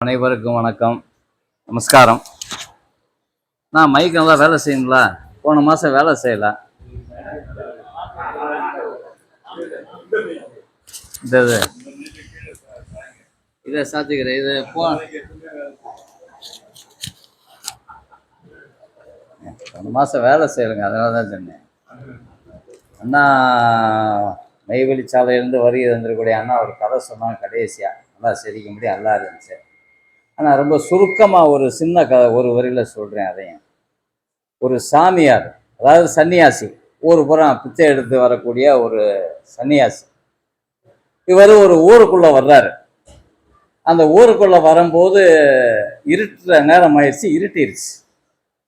அனைவருக்கும் வணக்கம். நமஸ்காரம். நான் மைக் நல்லா வேலை செய்யுங்களா? போன மாதம் வேலை செய்யல. இந்த இது. இதை சாத்திக்கிறேன். இது போ. போன மாதம் வேலை செய்யலைங்க அதனால தான் சொன்னேன். அண்ணா நெய்வேலி சாலையிலேருந்து வருகை தந்திருக்கக்கூடிய அண்ணா ஒரு கதை சொன்னாங்க கடைசியாக நல்லா சிரிக்க முடியும் நல்லா இருந்துச்சு ஆனால் ரொம்ப சுருக்கமாக ஒரு சின்ன க ஒரு வரியில் சொல்கிறேன் அதையும். ஒரு சாமியார் அதாவது சன்னியாசி ஊர் புறம் பிச்சை எடுத்து வரக்கூடிய ஒரு சன்னியாசி. இவர் ஒரு ஊருக்குள்ளே வர்றாரு. அந்த ஊருக்குள்ளே வரும்போது இருட்டுற நேரம் ஆயிடுச்சு இருட்டிருச்சு.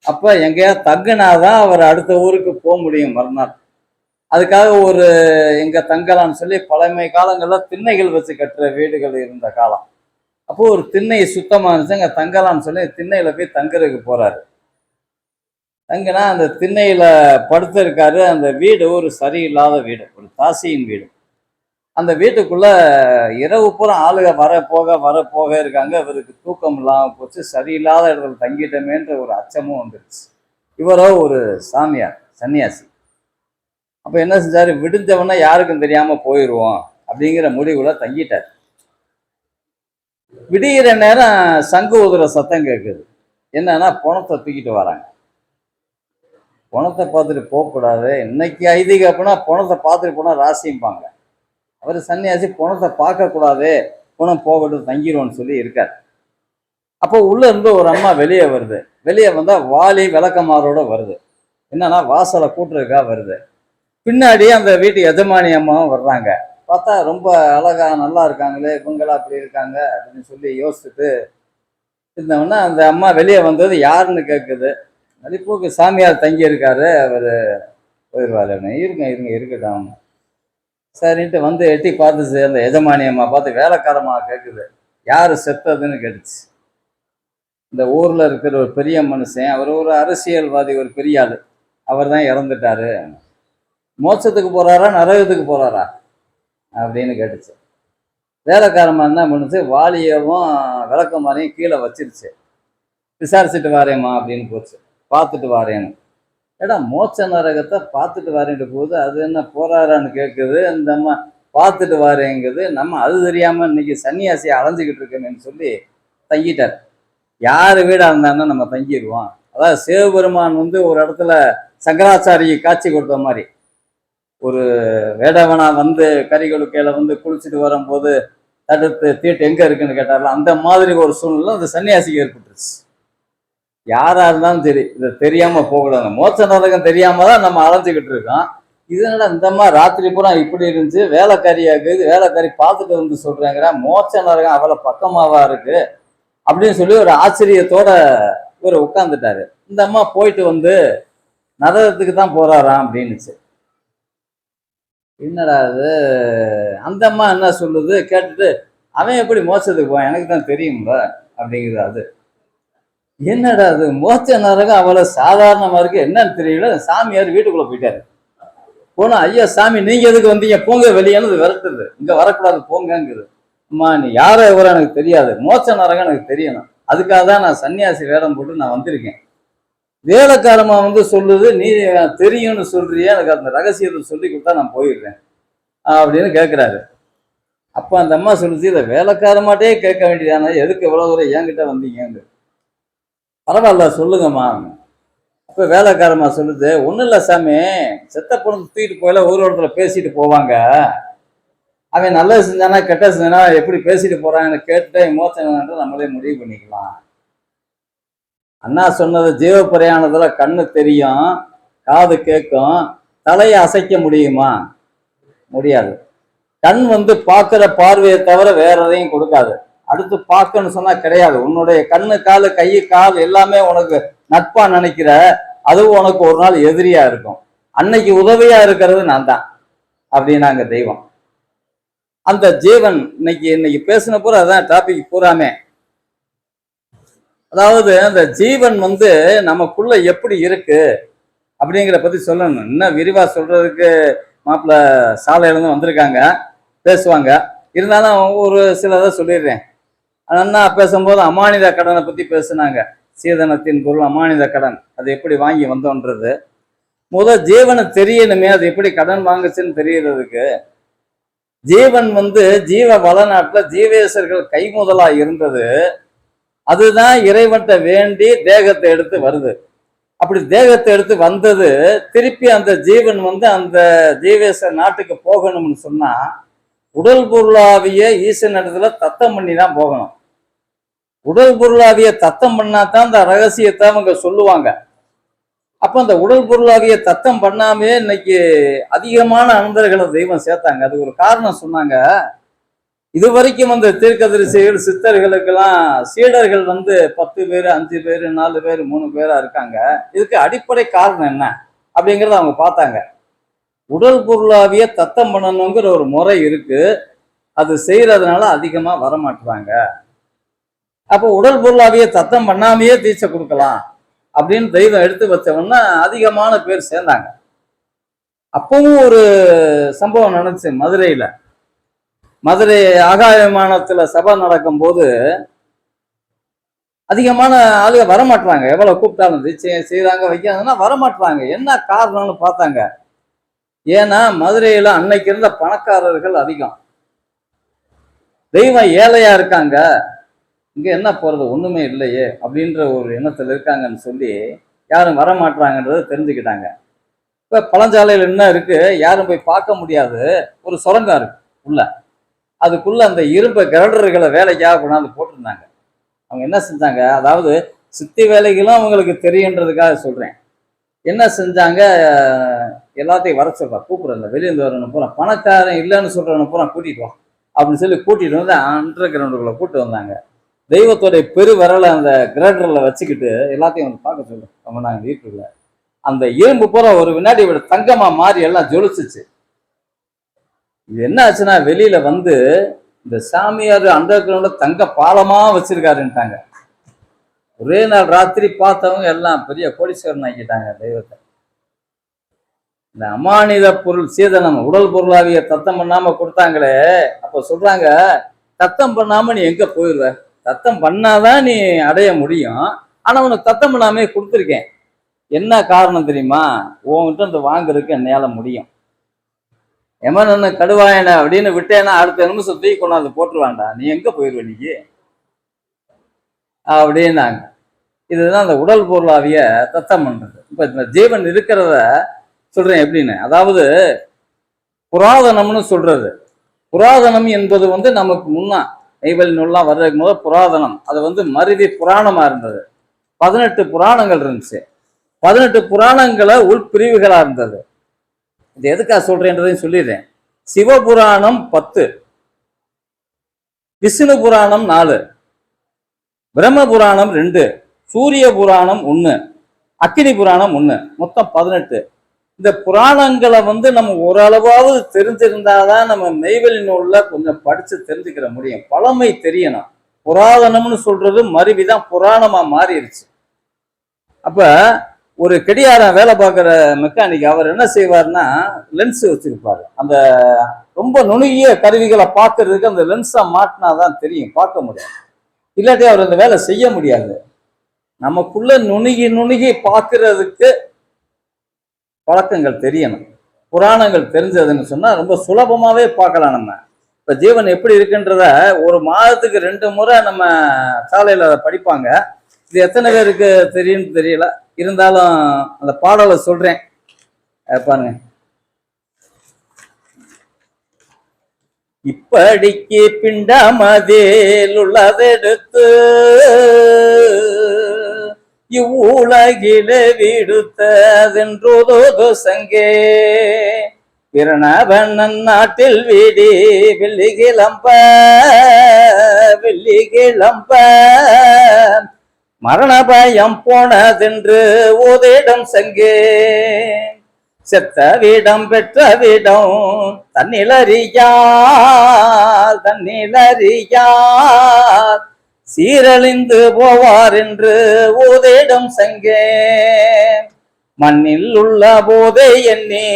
அப்போ எங்கேயா தங்குனாதான் அவர் அடுத்த ஊருக்கு போக முடியும் மறுநாள். அதுக்காக ஒரு எங்கே தங்கலாம்னு சொல்லி பழமை காலங்களில் திண்ணைகள் வச்சு கட்டுற வீடுகள் இருந்த காலம். அப்போது ஒரு திண்ணை சுத்தமாக இருந்துச்சு. அங்கே தங்கலாம்னு சொல்லி திண்ணையில் போய் தங்குறதுக்கு போகிறாரு தங்கினா அந்த திண்ணையில் படுத்திருக்காரு. அந்த வீடு ஒரு சரியில்லாத வீடு. ஒரு தாசியின் வீடு. அந்த வீட்டுக்குள்ளே இரவு பூரா ஆளுக வர போக வர போக இருக்காங்க. இவருக்கு தூக்கம் இல்லாமல் போச்சு. சரியில்லாத இடத்துல தங்கிட்டோமேன்ற ஒரு அச்சமும் வந்துருச்சு. இவரோ ஒரு சாமியார் சன்னியாசி. அப்போ என்ன செஞ்சார்? விடிஞ்சவொன்னே யாருக்கும் தெரியாமல் போயிடுவோம் அப்படிங்கிற முடிவில் தங்கிட்டார். விடிகிற நேரம் சங்கு ஊதுற சத்தம் கேட்குது என்னன்னா பணத்தை தூக்கிட்டு வராங்க. பணத்தை பார்த்துட்டு போகக்கூடாது. இன்னைக்கு ஐதீக அப்படின்னா பணத்தை பார்த்துட்டு போனால் ராசிம்பாங்க. அவர் சன்னியாசி பணத்தை பார்க்கக்கூடாது. பணம் போகட்டும் தங்கிடுவோம்னு சொல்லி இருக்கார். அப்போ உள்ள இருந்து ஒரு அம்மா வெளியே வருது. வெளியே வந்தா வாலி விளக்கமாரோட வருது. என்னன்னா வாசலை கூட்டுறதுக்காக வருது. பின்னாடி அந்த வீட்டு எஜமானி அம்மாவும் வர்றாங்க. பார்த்தா ரொம்ப அழகா நல்லா இருக்காங்களே இவங்களா அப்படி இருக்காங்க அப்படின்னு சொல்லி யோசிச்சுட்டு இருந்தவொடனே அந்த அம்மா வெளியே வந்தது யாருன்னு கேட்குது. மதிப்பூக்கு சாமியார் தங்கி இருக்காரு அவர் போயிடுவாரு இருங்க இருங்க இருக்கட்டும். சரின்ட்டு வந்து எட்டி பார்த்துச்சு அந்த எஜமானி அம்மா பார்த்து வேலைக்காரம்மா கேட்குது. யார் செத்ததுன்னு கேட்டுச்சு. இந்த ஊரில் இருக்கிற ஒரு பெரிய மனுஷன் அவர் ஒரு அரசியல்வாதி ஒரு பெரிய ஆள். அவர் தான் இறந்துட்டாரு. மோட்சத்துக்கு போகிறாரா நரகத்துக்கு போகிறாரா அப்படின்னு கேட்டுச்சு. வேலைக்காரமாக என்ன பண்ணுச்சு வாலியவும் விளக்கமாரையும் கீழே வச்சிருச்சு. விசாரிச்சுட்டு வாரேம்மா அப்படின்னு போச்சு. பார்த்துட்டு வாரேன்னு. ஏடா மோட்ச நரகத்தை பார்த்துட்டு வாரேன்ட்டு போகுது அது என்ன போறாரான்னு கேட்குது இந்த அம்மா பார்த்துட்டு வாரேங்குது. நம்ம அது தெரியாமல் இன்னைக்கு சன்னியாசியை அலைஞ்சிக்கிட்டு இருக்கேன்னு சொல்லி தங்கிட்டார். யார் வீடாக இருந்தாங்கன்னா நம்ம தங்கிடுவோம் அதாவது சிவபெருமான் வந்து ஒரு இடத்துல சங்கராச்சாரியை காட்சி கொடுத்த மாதிரி. ஒரு வேடவனா வந்து கரிகளுக்கையில வந்து குளிச்சுட்டு வரும்போது தடுத்து தீட்டு எங்க இருக்குன்னு கேட்டார்ல அந்த மாதிரி ஒரு சூழ்நிலை அந்த சன்னியாசிக்கு ஏற்பட்டுருச்சு. யாரா இருந்தாலும் சரி இதை தெரியாம போகக்கூடாது மோட்ச நரகம் தெரியாம தான் நம்ம அலைஞ்சுக்கிட்டு இருக்கோம். இதனால இந்த மாதிரி ராத்திரி பூரா இப்படி இருந்துச்சு வேலைக்காரியாக்குது வேலைக்காரி பார்த்துட்டு வந்து சொல்றாங்கிற மோட்ச நரகம் அவ்வளோ பக்கமாவா இருக்கு? அப்படின்னு சொல்லி ஒரு ஆச்சரியத்தோட இவர் உட்காந்துட்டாரு இந்த அம்மா போயிட்டு வந்து நரகத்துக்கு தான் போறாராம் அப்படின்னுச்சு. என்னடா அது அந்த அம்மா என்ன சொல்லுது? கேட்டுட்டு அவன் எப்படி மோச்சத்துக்கு போவான்? எனக்கு தான் தெரியும்ல அப்படிங்கிறது அது. என்னடா அது மோச்ச நரகம் அவ்வளோ சாதாரணமாக இருக்குது என்னன்னு தெரியல. சாமியார் வீட்டுக்குள்ளே போயிட்டாரு. போனால் ஐயா சாமி நீங்கள் எதுக்கு வந்தீங்க? போங்க வெளியானது விரட்டுது. இங்கே வரக்கூடாது போங்கங்குது அம்மா நீ யாரோ எவரோ எனக்கு தெரியாது. மோச்ச நரகம் எனக்கு தெரியணும். அதுக்காக தான் நான் சன்னியாசி வேடம் போட்டு நான் வந்திருக்கேன். வேலைக்காரமா வந்து சொல்லுது நீ தெரியும்னு சொல்றியே எனக்கு அந்த ரகசியத்தை சொல்லி கொடுத்தா நான் போயிடுறேன். அப்படின்னு கேட்குறாரு அப்போ அந்த அம்மா சொல்லுச்சு இதை வேலைக்காரமாட்டே கேட்க வேண்டியதானே எதுக்கு எவ்வளோ தூரம் என்கிட்ட வந்தீங்கன்னு? பரவாயில்ல சொல்லுங்கம்மா. அப்போ வேலைக்காரமா சொல்லுது ஒன்றும் இல்லை சாமி செத்த பொண்ணு தூக்கிட்டு போயில ஒரு இடத்துல பேசிட்டு போவாங்க. அவன் நல்லது செஞ்சானா கெட்ட செஞ்சானா எப்படி பேசிட்டு போறாங்கன்னு கேட்டுட்டு மோசம் நம்மளே முடிவு பண்ணிக்கலாம். அண்ணா சொன்னது ஜீவ பிரயாணத்துல கண்ணு தெரியும் காது கேட்கும் தலையை அசைக்க முடியுமா? முடியாது. கண் வந்து பார்க்குற பார்வையை தவிர வேற எதையும் கொடுக்காது. அடுத்து பார்க்கணும்னு சொன்னா கிடையாது. உன்னுடைய கண்ணு காலு கை கால் எல்லாமே உனக்கு நட்பா நினைக்கிற அதுவும் உனக்கு ஒரு நாள் எதிரியா இருக்கும். அன்னைக்கு உதவியா இருக்கிறது நான் தான். அப்படின்னாங்க தெய்வம். அந்த ஜீவன் இன்னைக்கு இன்னைக்கு பேசின பூரா அதான் டாபிக் பூராமே அதாவது அந்த ஜீவன் வந்து நமக்குள்ள எப்படி இருக்கு அப்படிங்கிற பத்தி சொல்லணும். இன்னும் விரிவா சொல்றதுக்கு மாப்பிள்ள சாலையில இருந்து வந்திருக்காங்க பேசுவாங்க. இருந்தாலும் ஒரு சிலதை சொல்லிடுறேன். அண்ணா பேசும்போது அமானித கடனை பத்தி பேசுனாங்க. சீதனத்தின் பொருள் அமானித கடன் அது எப்படி வாங்கி வந்தோன்றது. முதல் ஜீவனை தெரியணுமே அது எப்படி கடன் வாங்குச்சுன்னு தெரியறதுக்கு. ஜீவன் வந்து ஜீவ வளநாட்டில் ஜீவேசர்கள் கைமுதலாக இருந்தது. அதுதான் இறைவன்கிட்ட வேண்டி தேகத்தை எடுத்து வருது. அப்படி தேகத்தை எடுத்து வந்தது திருப்பி அந்த ஜீவன் வந்து அந்த ஜீவேச நாட்டுக்கு போகணும்னு சொன்னா உடல் பொருளாவிய ஈசன் இடத்துல தத்தம் பண்ணி தான் போகணும். உடல் பொருளாவிய தத்தம் பண்ணா தான் அந்த ரகசியத்தை அவங்க சொல்லுவாங்க. அப்ப அந்த உடல் பொருளாவிய தத்தம் பண்ணாமே இன்னைக்கு அதிகமான அனந்தர்களை தெய்வம் சேர்த்தாங்க. அதுக்கு ஒரு காரணம் சொன்னாங்க. இது வரைக்கும் அந்த தீர்க்கதரிசிகள் சித்தர்களுக்கெல்லாம் சீடர்கள் வந்து பத்து பேர் அஞ்சு பேர் நாலு பேர் மூணு பேரா இருக்காங்க. இதுக்கு அடிப்படை காரணம் என்ன? அப்படிங்கிறத அவங்க பார்த்தாங்க. உடல் பொருளாவிய தத்தம் பண்ணணுங்கிற ஒரு முறை இருக்கு. அது செய்யறதுனால அதிகமா வரமாட்டுறாங்க. அப்போ உடல் பொருளாவிய தத்தம் பண்ணாமையே தீட்சை கொடுக்கலாம் அப்படின்னு தெய்வம் எடுத்து வச்சவொன்னா அதிகமான பேர் சேர்ந்தாங்க. அப்பவும் ஒரு சம்பவம் நடந்துச்சு மதுரையில். மதுரை ஆகாய விமானத்துல சபை நடக்கும்போது அதிகமான ஆளுங்க வரமாட்டாங்க எவ்வளவு கூப்பிட்டாலும் தீட்சை செய்யறாங்க வைக்காங்கன்னா வரமாட்டாங்க என்ன காரணம்னு பார்த்தாங்க. ஏன்னா மதுரையில அன்னைக்கு இருந்த பணக்காரர்கள் அதிகம். தெய்வம் ஏழையா இருக்காங்க. இங்க என்ன போறது? ஒண்ணுமே இல்லையே அப்படின்ற ஒரு எண்ணத்துல இருக்காங்கன்னு சொல்லி யாரும் வரமாட்டாங்கன்றதை தெரிஞ்சுக்கிட்டாங்க. இப்போ பழஞ்சாலையில் என்ன இருக்கு? யாரும் போய் பார்க்க முடியாது. ஒரு சுரங்கம் இருக்கு உள்ள. அதுக்குள்ள அந்த இரும்பு கிரடர்களை வேலைக்காக கொண்டாந்து போட்டிருந்தாங்க. அவங்க என்ன செஞ்சாங்க? அதாவது சித்தி வேலைகளும் அவங்களுக்கு தெரியுன்றதுக்காக சொல்றேன். என்ன செஞ்சாங்க? எல்லாத்தையும் வர சொல்றா கூப்பிடுறேன் வெளியேந்து வரணும் பூரா பணக்காரன் இல்லைன்னு சொல்றவனை பூரா கூட்டிட்டு வா அப்படின்னு சொல்லி கூட்டிட்டு வந்து அண்டர் கிரவுண்டுக்குள்ள கூட்டு வந்தாங்க. தெய்வத்தோடைய பெரு விரலை அந்த கிரேடரில் வச்சுக்கிட்டு எல்லாத்தையும் வந்து பார்க்க சொல்லு ரொம்ப நாங்கள் வீட்டுக்குள்ள. அந்த இரும்பு பூரா ஒரு வினாடி விட தங்கமா மாறி எல்லாம் ஜொலிச்சிச்சு. இது என்ன ஆச்சுன்னா வெளியில வந்து இந்த சாமியார் அண்டர் கிரவுண்ட்ல தங்க பாலமா வச்சிருக்காருன்ட்டாங்க. ஒரே நாள் ராத்திரி பார்த்தவங்க எல்லாம் பெரிய கோடீஸ்வரன் ஆக்கிட்டாங்க தெய்வத்தை. இந்த அமானித பொருள் சீதனம் உடல் பொருளாவிய தத்தம் பண்ணாம கொடுத்தாங்களே அப்ப சொல்றாங்க தத்தம் பண்ணாம நீ எங்க போயிடுவ தத்தம் பண்ணாதான் நீ அடைய முடியும். ஆனா உனக்கு தத்தம் பண்ணாமே கொடுத்துருக்கேன். என்ன காரணம் தெரியுமா? உன்கிட்ட இந்த வாங்குறதுக்கு என்னால முடியும். எமன் கடுவாயன அப்படின்னு விட்டேன்னா அடுத்த நிமிஷம் தூக்கி கொண்டாந்து போட்டுருவான்டா. நீ எங்க போயிடுவ நீ அப்படின்னாங்க. இதுதான் அந்த உடல் பொருளாவிய தத்தம் பண்றது. இப்ப இந்த ஜீவன் இருக்கிறத சொல்றேன் எப்படின்னு. அதாவது புராதனம்னு சொல்றது. புராதனம் என்பது வந்து நமக்கு முன்னா நெய்வல் நூல்லாம் வர்றதுக்கு முதல் புராதனம். அது வந்து மருவி புராணமா இருந்தது. பதினெட்டு புராணங்கள் இருந்துச்சு. பதினெட்டு புராணங்களை உள்பிரிவுகளா இருந்தது. இது எதுக்காக சொல்றேன்றதையும் சொல்லிடுறேன். சிவபுராணம் பத்து. விஷ்ணு புராணம் நாலு. பிரம்ம புராணம் ரெண்டு. சூரிய புராணம் ஒன்று அக்கினி புராணம் ஒன்று மொத்தம் பதினெட்டு. இந்த புராணங்களை வந்து நம்ம ஓரளவாவது தெரிஞ்சிருந்தாதான் நம்ம மெய்வெளி நூல்ல கொஞ்சம் படிச்சு தெரிஞ்சுக்கிற முடியும். பழமை தெரியணும். புராதனம்னு சொல்றது மருவிதான் புராணமா மாறிடுச்சு அப்ப ஒரு கெடியாரம் வேலை பார்க்குற மெக்கானிக் அவர் என்ன செய்வார்னா லென்ஸ் வச்சிருப்பாரு. அந்த ரொம்ப நுணுகிய கருவிகளை பார்க்கறதுக்கு அந்த லென்ஸை மாட்டினா தான் தெரியும் பார்க்க முடியும். இல்லாட்டி அவர் அந்த வேலை செய்ய முடியாது. நமக்குள்ள நுணுகி நுணுகி பார்க்கறதுக்கு பழக்கங்கள் தெரியணும். புராணங்கள் தெரிஞ்சதுன்னு சொன்னால் ரொம்ப சுலபமாகவே பார்க்கலாம் நம்ம. இப்போ ஜீவன் எப்படி இருக்குன்றத ஒரு மாதத்துக்கு ரெண்டு முறை நம்ம சாலையில் அதை படிப்பாங்க. இது எத்தனை பேருக்கு தெரியும்னு தெரியல. இருந்தாலும் அந்த பாடலை சொல்றேன். பாருங்க. இப்படிக்கு பிண்டமதில் உள்ளதெடுத்து இவ்வுலகிலே விடுத்ததென்றோதோ சங்கே. பிரணவன் நாட்டில் வீடி வெள்ளி கிளம்ப வெள்ளி கிளம்ப மரண பயம் போனதென்று ஓதிடம் செங்கே. செத்த வீடம் பெற்ற வீடம் தன்னிலறியார் தன்னிலறியார். சீரழிந்து போவார் என்று ஓதிடம் செங்கே. மண்ணில் உள்ள போதே என்னே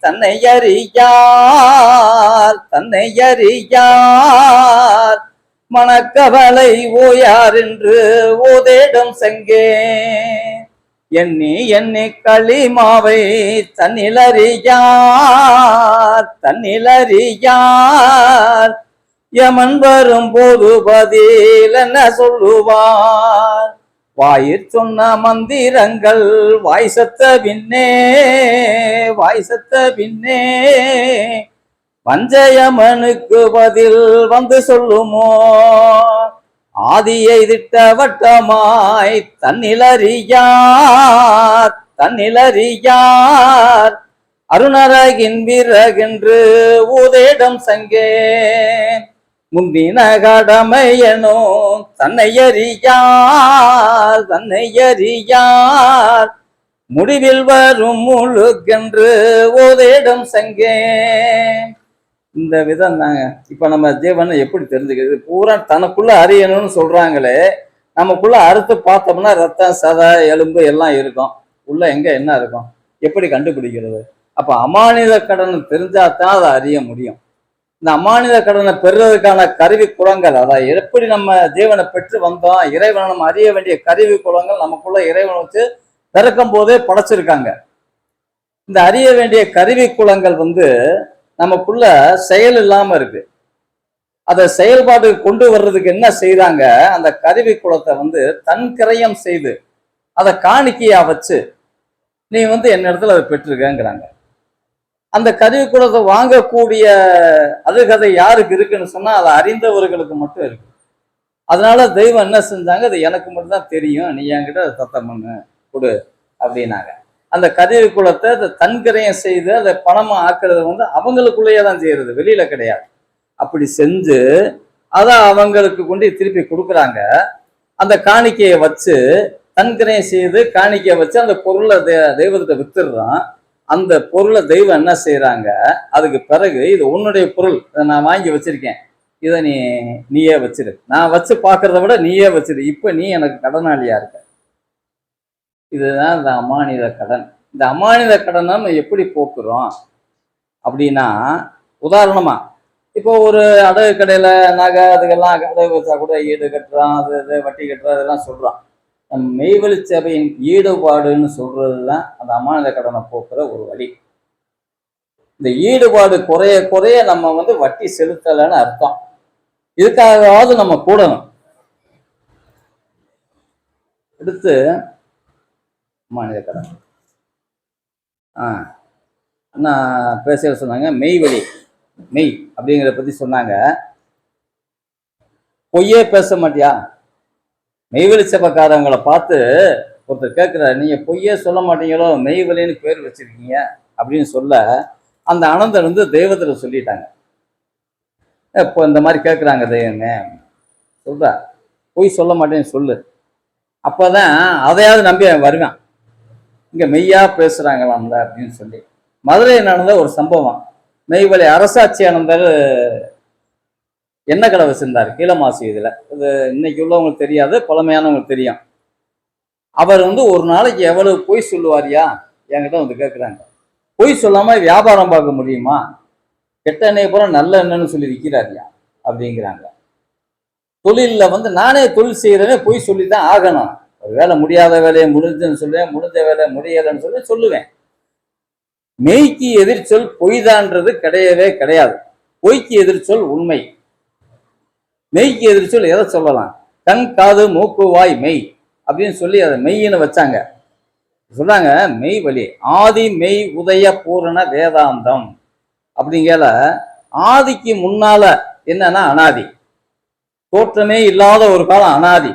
தன்னை அறியார் தன்னை அறியார். மனக்கவலை ஓயார் என்று ஓதேடும் செங்கே. எண்ணி எண்ணி களிமாவை தன்னிலறியார் தன்னிலறியார். யமன் வரும் போது பதில் என்ன சொல்லுவார்? வாயிற் சொன்ன மந்திரங்கள் வாய் சத்த பின்னே வாய் சத்த பின்னே. வஞ்சயமனுக்கு பதில் வந்து சொல்லுமோ? ஆதியை திட்டவட்டமாய் தன்னிலறியார் தன்னிலறியார். அருணரகின் வீரகென்று ஊதேடம் சங்கே முந்தின கடமையனோ தன்னை அறியார் தன்னை அறியார் முடிவில் வரும் முழுக்கென்று ஓதேடம் சங்கே இந்த விதம் தாங்க. இப்போ நம்ம ஜீவனை எப்படி தெரிஞ்சுக்கிறது? பூரா தனக்குள்ள அறியணும்னு சொல்றாங்களே நமக்குள்ள அறுத்து பார்த்தோம்னா ரத்தம் சதை எலும்பு எல்லாம் இருக்கும். உள்ள எங்க என்ன இருக்கும்? எப்படி கண்டுபிடிக்கிறது? அப்ப அமானித கடனை தெரிஞ்சாதான் அதை அறிய முடியும். இந்த அமானித கடனை பெறுறதுக்கான கருவி குளங்கள் அதாவது எப்படி நம்ம ஜீவனை பெற்று வந்தோம் இறைவனை நம்ம அறிய வேண்டிய கருவி குளங்கள் நமக்குள்ள இறைவனை வச்சு பிறக்கும் போதே படைச்சிருக்காங்க. இந்த அறிய வேண்டிய கருவி குளங்கள் வந்து நமக்குள்ள செயல் இல்லாம இருக்கு. அதை செயல்பாடு கொண்டு வர்றதுக்கு என்ன செய்தாங்க? அந்த கருவி குளத்தை வந்து தன் கிரயம் செய்து அதை காணிக்கையா வச்சு நீ வந்து என் இடத்துல அதை பெற்றிருக்கங்கிறாங்க. அந்த கருவி குளத்தை வாங்கக்கூடிய அருகதை யாருக்கு இருக்குன்னு சொன்னா அதை அறிந்தவர்களுக்கு மட்டும் இருக்கு. அதனால தெய்வம் என்ன செஞ்சாங்க? அது எனக்கு மட்டும்தான் தெரியும். நீ என்கிட்ட அதை தத்தம் பண்ணு கொடு அப்படின்னாங்க. அந்த கருவி குளத்தை அதை தன்கிரயம் செய்து அதை பணமாக ஆக்குறது வந்து அவங்களுக்குள்ளேயே தான் செய்யறது. வெளியில கிடையாது. அப்படி செஞ்சு அதை அவங்களுக்கு கொண்டு திருப்பி கொடுக்குறாங்க. அந்த காணிக்கையை வச்சு தன்கிரயம் செய்து காணிக்கையை வச்சு அந்த பொருளை தெ- தெய்வத்தை வித்துடுறான். அந்த பொருளை தெய்வம் என்ன செய்கிறாங்க அதுக்கு பிறகு இது உன்னுடைய பொருள் இதை நான் வாங்கி வச்சுருக்கேன். இதை நீ நீயே வச்சிரு. நான் வச்சு பார்க்குறத விட நீயே வச்சிரு. இப்போ நீ எனக்கு கடனாளியாக இருக்க. இதுதான் இந்த அமானித கடன். இந்த அமானித கடனை நம்ம எப்படி போக்குறோம்? அப்படின்னா உதாரணமா இப்போ ஒரு அடகு கடையில் நகை அதுக்கெல்லாம் அடகு வச்சா கூட ஈடு கட்டுறான் அது இது வட்டி கட்டுறான் இதெல்லாம் சொல்கிறோம் நம்ம மெய்வழி சேவையின் ஈடுபாடுன்னு சொல்கிறது தான் அந்த அமானித கடனை போக்குற ஒரு வழி. இந்த ஈடுபாடு குறைய குறைய நம்ம வந்து வட்டி செலுத்தலைன்னு அர்த்தம். இதுக்காகவாவது நம்ம கூடணும். அடுத்து மாநில கடன் ஆ நான் பேச சொன்னாங்க மெய் வழி மெய் அப்படிங்கிறத பத்தி சொன்னாங்க. பொய்யே பேச மாட்டியா? மெய்வழி சபைக்காரவங்களை பார்த்து ஒருத்தர் கேட்குறாரு நீங்க பொய்யே சொல்ல மாட்டீங்களோ? மெய்வழின்னு பேர் வச்சிருக்கீங்க அப்படின்னு சொல்ல அந்த அனந்தர் வந்து தெய்வத்தில் சொல்லிட்டாங்க. இப்போ இந்த மாதிரி கேட்குறாங்க தெய்வமே? சொல்றா. பொய் சொல்ல மாட்டேன்னு சொல்லு. அப்பதான் அதையாவது நம்பி அவன் வருவான். இங்கே மெய்யா பேசுறாங்களாம்ல அப்படின்னு சொல்லி. மதுரையில் நடந்த ஒரு சம்பவம். மெய்வழி அரசாட்சி ஆனந்தர் எண்ணெய் கடை வச்சிருந்தார் கீழமாசி இதுல. இது இன்னைக்கு உள்ளவங்களுக்கு தெரியாது பழமையானவங்களுக்கு தெரியும். அவர் வந்து ஒரு நாளைக்கு எவ்வளவு பொய் சொல்லுவாரியா? என்கிட்ட வந்து கேட்குறாங்க பொய் சொல்லாமல் வியாபாரம் பார்க்க முடியுமா? கெட்ட எண்ணெய் பூரா நல்ல எண்ணெய்னு சொல்லி விற்கிறாரியா அப்படிங்கிறாங்க. தொழில்ல வந்து நானே தொழில் செய்யறேனே பொய் சொல்லி தான் ஆகணும். ஒரு வேலை முடியாத வேலையை முடிஞ்சுன்னு சொல்லுவேன் முடிஞ்ச வேலை முடியலைன்னு சொல்லி சொல்லுவேன். மெய்க்கு எதிர்ச்சொல் பொய்தான்றது கிடையவே கிடையாது. பொய்க்கு எதிர்ச்சொல் உண்மை. மெய்க்கு எதிர்ச்சொல் எதை சொல்லலாம்? கண் காது மூக்கு வாய் மெய் அப்படின்னு சொல்லி அதை மெய்ன்னு வச்சாங்க. சொன்னாங்க மெய் வழி. ஆதி மெய் உதய பூரண வேதாந்தம் அப்படிங்கல ஆதிக்கு முன்னால என்னன்னா அனாதி. தோற்றமே இல்லாத ஒரு காலம் அனாதி.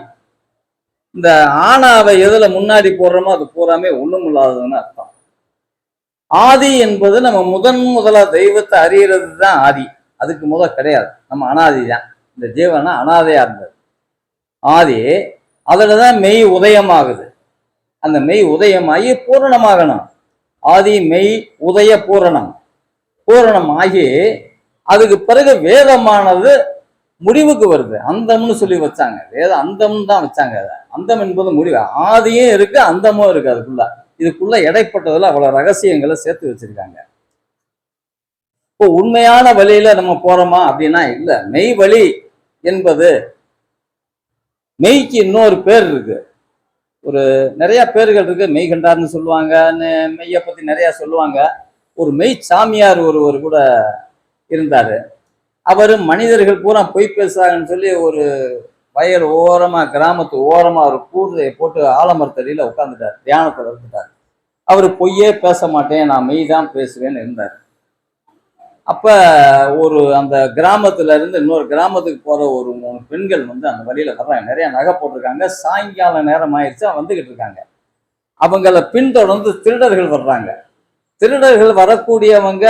இந்த ஆணாவை எதுல முன்னாடி போடுறோமோ அது பூராமே ஒண்ணுமில்லாததுன்னு அர்த்தம். ஆதி என்பது நம்ம முதன் முதலா தெய்வத்தை அறியறது தான் ஆதி. அதுக்கு முதல் கிடையாது. நம்ம அனாதி தான் இந்த ஜீவனா அனாதையா இருந்தது. ஆதி அதில் தான் மெய் உதயமாகுது. அந்த மெய் உதயமாகி பூரணமாகணும். ஆதி மெய் உதய பூரணம். பூரணம் ஆகி அதுக்கு பிறகு வேதமானது முடிவுக்கு வருது. அந்தம்னு சொல்லி வச்சாங்க. வேதம் அந்தம்னு தான் வச்சாங்க அதை. அந்தம் என்பது முடிவு. ஆதியும் இருக்கு அந்தமும் இருக்கு அதுக்குள்ள. இதுக்குள்ள இடைப்பட்டதுல அவ்வளவு ரகசியங்களை சேர்த்து வச்சிருக்காங்க. இப்போ உண்மையான வழியில நம்ம போறோமா அப்படின்னா இல்ல. மெய் வழி என்பது மெய்க்கு இன்னொரு பேர் இருக்கு. ஒரு நிறைய பேர்கள் இருக்கு மெய் கண்டார்னு சொல்லுவாங்க மெய்யை பத்தி நிறைய சொல்லுவாங்க. ஒரு மெய் சாமியார் ஒருவர் கூட இருந்தாரு. அவர் மனிதர்கள் பூரா பொய் பேசுறாங்கன்னு சொல்லி ஒரு வயல் ஓரமா கிராமத்து ஓரமா ஒரு கூரையை போட்டு ஆலமரத்தடியில உட்காந்துட்டார் தியானத்தில் இருந்துட்டார். அவர் பொய்யே பேச மாட்டேன் நான் மெய் தான் பேசுவேன்னு இருந்தார். அப்ப ஒரு அந்த கிராமத்துல இருந்து இன்னொரு கிராமத்துக்கு போற ஒரு மூணு பெண்கள் வந்து அந்த வழியில வர்றாங்க. நிறைய நகை போட்டிருக்காங்க. சாயங்கால நேரம் ஆயிடுச்சு வந்துகிட்டு இருக்காங்க. அவங்கள பின்தொடர்ந்து திருடர்கள் வர்றாங்க. திருடர்கள் வரக்கூடியவங்க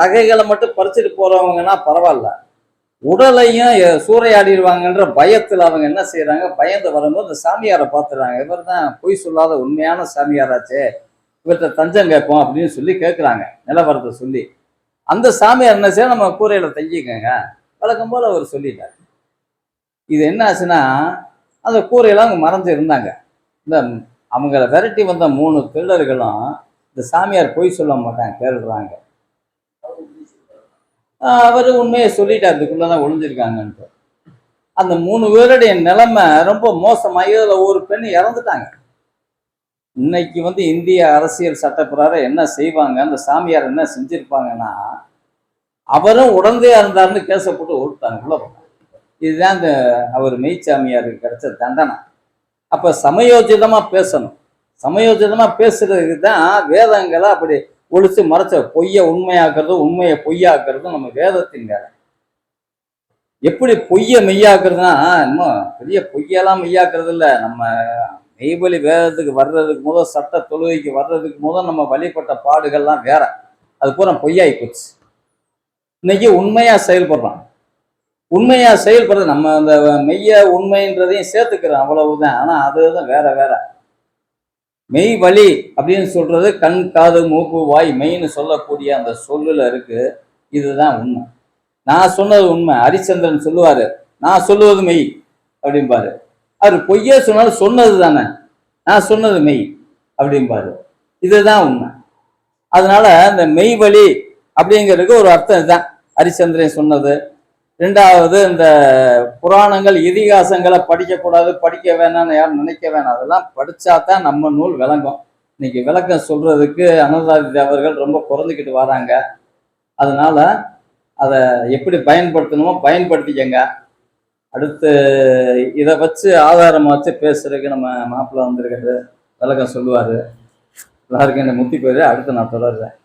நகைகளை மட்டும் பறிச்சுட்டு போறவங்கன்னா பரவாயில்ல. உடலையும் சூறையாடிடுவாங்கன்ற பயத்தில் அவங்க என்ன செய்கிறாங்க பயந்து வரும்போது இந்த சாமியாரை பார்த்துறாங்க. இவர் தான் பொய் சொல்லாத உண்மையான சாமியாராச்சே. இவர்கிட்ட தஞ்சம் கேட்போம் அப்படின்னு சொல்லி கேட்குறாங்க. நிலவரத்தை சொல்லி. அந்த சாமியார் என்ன செய்ய நம்ம கூரையில் தங்கிக்கங்க. வழக்கம் போல் அவர் சொல்லிட்டார். இது என்ன ஆச்சுன்னா அந்த கூரையெல்லாம் அவங்க மறந்து இருந்தாங்க. இந்த அவங்கள விரட்டி வந்த மூணு திருடர்களும் இந்த சாமியார் பொய் சொல்ல மாட்டாங்க கேள்றாங்க. அவர் உண்மையை சொல்லிட்டார் இதுக்குள்ளதான் ஒழிஞ்சிருக்காங்கன்ட்டு அந்த மூணு பேருடைய நிலைமை ரொம்ப மோசமாகி அதில் ஒரு பெண் இறந்துட்டாங்க. இன்னைக்கு வந்து இந்திய அரசியல் சட்டப்பிரகாரம் என்ன செய்வாங்க அந்த சாமியார் என்ன செஞ்சுருப்பாங்கன்னா அவரும் உடந்தையா இருந்தார்னு கேஸை போட்டு ஓட்டாங்க உள்ள இதுதான் இந்த அவர் மெய்ச்சாமியாருக்கு கிடைச்ச தண்டனை. அப்போ சமயோஜிதமாக பேசணும். சமயோஜிதமாக பேசுறதுக்கு தான் வேதங்களை அப்படி ஒழிச்சு மறைச்ச பொய்யை உண்மையாக்குறதும் உண்மையை பொய்யாக்குறதும் நம்ம வேதத்தின் வேலை. எப்படி பொய்யை மெய்யாக்குறதுனா இன்னும் பெரிய பொய்யெல்லாம் மெய்யாக்குறது இல்லை நம்ம மெய்பலி வேதத்துக்கு வர்றதுக்கு முதல் சட்ட தொழுகைக்கு வர்றதுக்கு முதல் நம்ம வழிபட்ட பாடுகள்லாம் வேற. அது பூரா பொய்யாகி போச்சு. இன்னைக்கு உண்மையாக செயல்படுறோம் உண்மையாக செயல்படுறது நம்ம அந்த மெய்ய உண்மைன்றதையும் சேர்த்துக்கிறோம் அவ்வளவுதான். ஆனால் அதுதான் வேற வேற. மெய் வழி அப்படின்னு சொல்றது கண் காது மூக்கு வாய் மெய்ன்னு சொல்லக்கூடிய அந்த சொல்லுல இருக்கு. இதுதான் உண்மை. நான் சொன்னது உண்மை. ஹரிச்சந்திரன் சொல்லுவாரு நான் சொல்லுவது மெய் அப்படிம்பாரு. அவர் பொய்யே சொன்னாலும் சொன்னது தானே. நான் சொன்னது மெய் அப்படிம்பாரு. இதுதான் உண்மை. அதனால இந்த மெய் வழி அப்படிங்கிறதுக்கு ஒரு அர்த்தம் இதுதான். ஹரிச்சந்திரன் சொன்னது ரெண்டாவது இந்த புராணங்கள் இதிகாசங்களை படிக்கக்கூடாது படிக்க வேணாம்னு யாரும் நினைக்க வேணாம். அதெல்லாம் படித்தா தான் நம்ம நூல் விளங்கும். இன்னைக்கு விளக்கம் சொல்கிறதுக்கு அனந்தாதி தேவர்கள் ரொம்ப குறைஞ்சிக்கிட்டு வராங்க. அதனால் அதை எப்படி பயன்படுத்தணுமோ பயன்படுத்திக்கங்க. அடுத்து இதை வச்சு ஆதாரமாக வச்சு பேசுறதுக்கு நம்ம மாப்பிள்ளை வந்திருக்காரு. விளக்கம் சொல்லுவார். எல்லாருக்கும் இந்த முத்தி போயிரு அடுத்து நான் தொடர்றேன்.